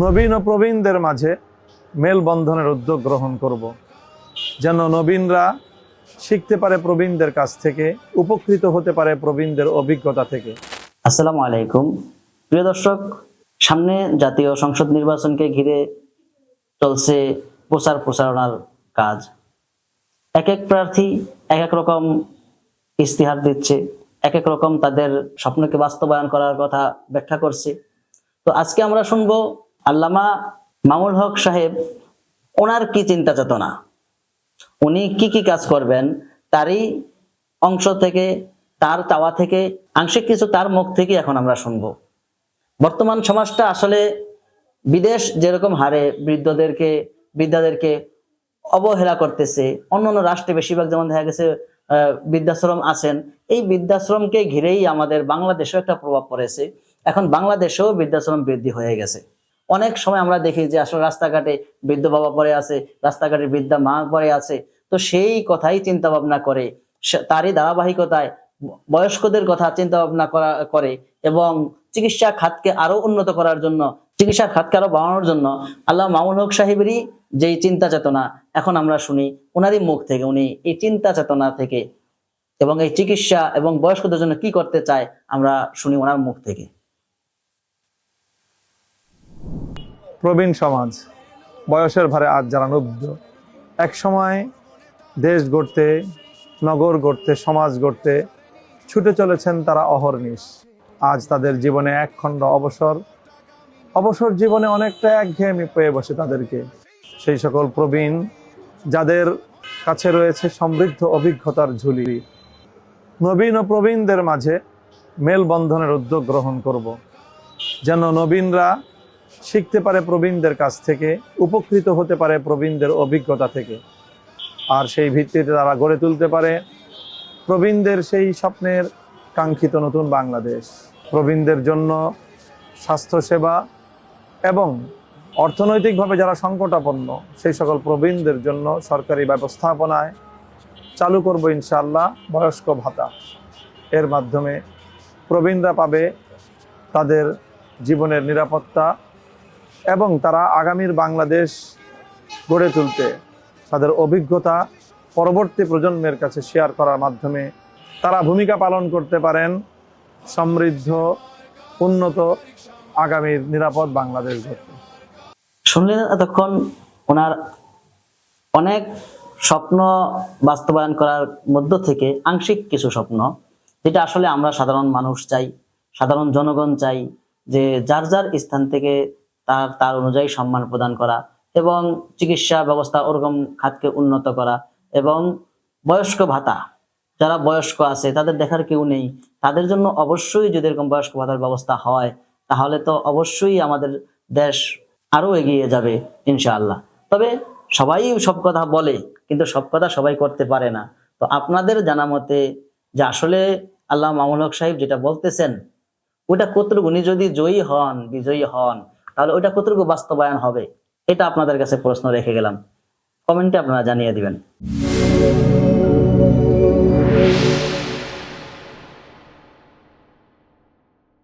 নবীন ও প্রবীণদের মাঝে মেলবন্ধনের উদ্যোগ গ্রহণ করব। যেন নবীনরা শিখতে পারে প্রবীণদের কাছ থেকে, উপকৃত হতে পারে প্রবীণদের অভিজ্ঞতা থেকে। আসসালামু আলাইকুম। প্রিয় দর্শক, সামনে জাতীয় সংসদ নির্বাচনকে ঘিরে চলছে প্রচার প্রচারণার কাজ। এক এক প্রার্থী এক এক রকম ইস্তিহার দিচ্ছে, এক এক রকম তাদের স্বপ্নকে বাস্তবায়ন করার কথা ব্যাখ্যা করছে। তো আজকে আমরা শুনব আল্লামা মামুল হক সাহেব, ওনার কি চিন্তা চেতনা? উনি কি কি কাজ করবেন, তারই অংশ থেকে, তার চাওয়া থেকে, আংশিক কিছু তার মুখ থেকে এখন আমরা শুনব। বর্তমান সমাজটা আসলে বিদেশ যেরকম হারে বৃদ্ধদেরকে, বৃদ্ধাদেরকে অবহেলা করতেছে অন্যান্য রাষ্ট্রে বেশিরভাগ যেমন দেখা গেছে বৃদ্ধাশ্রম আছেন, এই বৃদ্ধাশ্রমকে ঘিরেই আমাদের বাংলাদেশেও একটা প্রভাব পড়েছে। এখন বাংলাদেশেও বৃদ্ধাশ্রম বৃদ্ধি হয়ে গেছে। অনেক সময় আমরা দেখি যে আসলে রাস্তাঘাটে বৃদ্ধ বাবা পরে আছে রাস্তাঘাটে বৃদ্ধা মা পরে আছে। তো সেই কথাই চিন্তা ভাবনা করে তারই ধারাবাহিকতায় বয়স্কদের কথা চিন্তা ভাবনা করা, করে এবং চিকিৎসা খাতকে আরও উন্নত করার জন্য, চিকিৎসা খাতকে আরও বাড়ানোর জন্য আল্লাহ মামুন হক সাহেবেরই যেই চিন্তা চেতনা, এখন আমরা শুনি ওনারই মুখ থেকে উনি এই চিন্তা চেতনা থেকে এবং এই চিকিৎসা এবং বয়স্কদের জন্য কি করতে চায় আমরা শুনি ওনার মুখ থেকে। প্রবীণ সমাজ, বয়সের ভারে আজ যারা নুব্ধ এক সময় দেশ গড়তে, নগর গড়তে, সমাজ গড়তে ছুটে চলেছেন তারা অহর্নিশ। আজ তাদের জীবনে এক খণ্ড অবসর অবসর জীবনে অনেকটা একঘেয়েমি পেয়ে বসে তাদেরকে। সেই সকল প্রবীণ যাদের কাছে রয়েছে সমৃদ্ধ অভিজ্ঞতার ঝুলি, নবীন ও প্রবীণদের মাঝে মেলবন্ধনের উদ্যোগ গ্রহণ করব। যেন নবীনরা শিখতে পারে প্রবীণদের কাছ থেকে, উপকৃত হতে পারে প্রবীণদের অভিজ্ঞতা থেকে। আর সেই ভিত্তিতে তারা গড়ে তুলতে পারে প্রবীণদের সেই স্বপ্নের কাঙ্ক্ষিত নতুন বাংলাদেশ। প্রবীণদের জন্য স্বাস্থ্যসেবা এবং অর্থনৈতিকভাবে যারা সংকটাপন্ন, সেই সকল প্রবীণদের জন্য সরকারি ব্যবস্থাপনায় চালু করব ইনশাআল্লাহ বয়স্ক ভাতা। এর মাধ্যমে প্রবীণরা পাবে তাদের জীবনের নিরাপত্তা এবং তারা আগামীর বাংলাদেশ গড়ে তুলতে তাদের অভিজ্ঞতা পরবর্তী প্রজন্মের কাছে শেয়ার করার মাধ্যমে তারা ভূমিকা পালন করতে পারেন সমৃদ্ধ, উন্নত, আগামীর নিরাপদ বাংলাদেশ গড়তে। শুনলেন এতক্ষণ ওনার অনেক স্বপ্ন বাস্তবায়ন করার মধ্য থেকে আংশিক কিছু স্বপ্ন, যেটা আসলে আমরা সাধারণ মানুষ চাই, সাধারণ জনগণ চাই, যে যার যার স্থান থেকে তার তার অনুযায়ী সম্মান প্রদান করা এবং চিকিৎসা ব্যবস্থা ওরকম খাতকে উন্নত করা এবং বয়স্ক ভাতা, যারা বয়স্ক আছে তাদের দেখার কেউ নেই। তাদের জন্য অবশ্যই যদি এরকম বয়স্ক ভাতার ব্যবস্থা হয়, তাহলে তো অবশ্যই আমাদের দেশ আরও এগিয়ে যাবে ইনশাআল্লাহ। তবে সবাই সব কথা বলে, কিন্তু সব কথা সবাই করতে পারে না। তো আপনাদের জানা মতে যে আসলে আল্লাহ মামুল হক সাহেব যেটা বলতেছেন, ওটা কতটুকু? উনি যদি জয়ী হন, বিজয়ী হন তাহলে ওইটা কতটুকু বাস্তবায়ন হবে? এটা আপনাদের কাছে প্রশ্ন রেখে গেলাম। কমেন্টে আপনারা জানিয়ে দিবেন।